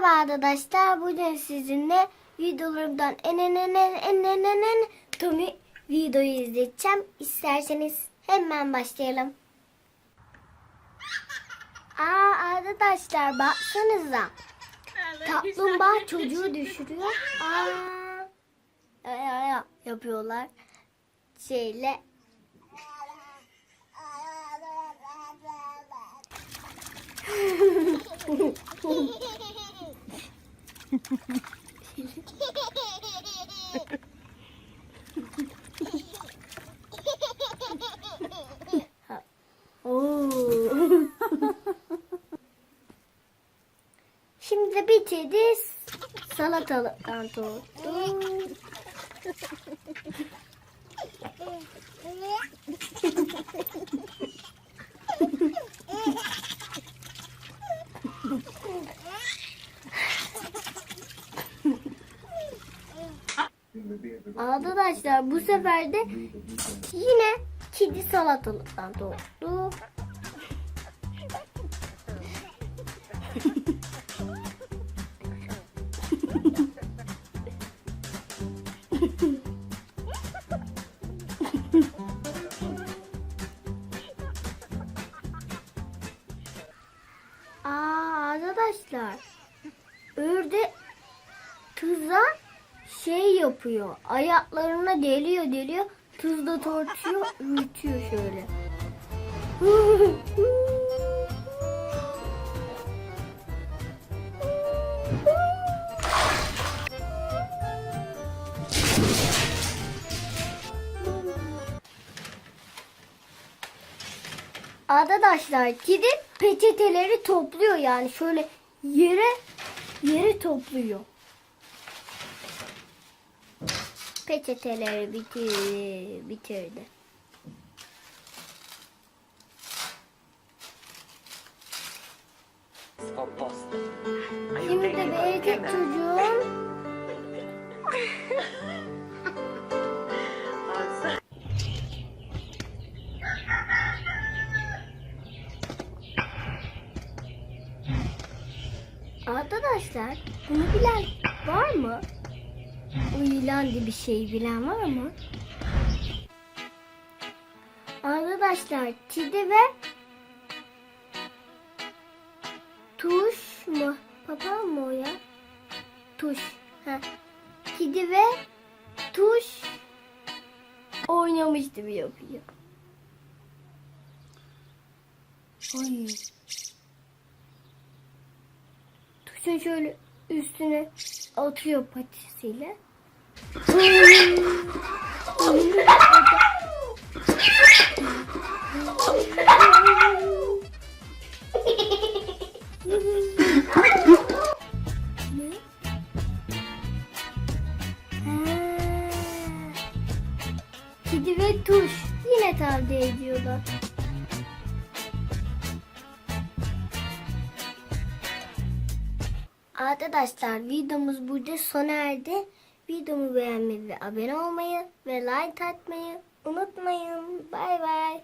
Merhaba arkadaşlar. Bugün sizinle videolarımdan en en en en en en en en Tommy videoyu izleteceğim. İsterseniz hemen başlayalım. Aa arkadaşlar baksanıza. Kaplumbağa çocuğu düşürüyor. Aa, ya, ya, ya yapıyorlar. Şeyle. Şimdi bitirdi. Salatalıktan tuttu. Arkadaşlar bu sefer de yine kedi salatalıktan tuttu. Aa arkadaşlar örde şey yapıyor. Ayaklarına deliyor deliyor. Tuzla tortuyor, ürtüyor şöyle. Arkadaşlar kedi peçeteleri topluyor yani şöyle yere yere topluyor. Peçeteleri bitirdi, bitirdi. Şimdi de bir erkek çocuğum Arkadaşlar bunu bilen var mı? Bu ilan bir şey bilen var mı? Arkadaşlar Tidi ve Tuş mu? Papağan mı o ya? Tuş. Ha. Kedi ve Tuş oynamıştı bir yapıyor. Ay. Tuşun şöyle üstüne atıyor patisiyle. Kedi ve tuş yine tavsiye ediyorlar. Arkadaşlar videomuz burada sona erdi. Videomu beğenmeyi ve abone olmayı ve like atmayı unutmayın. Bay bay.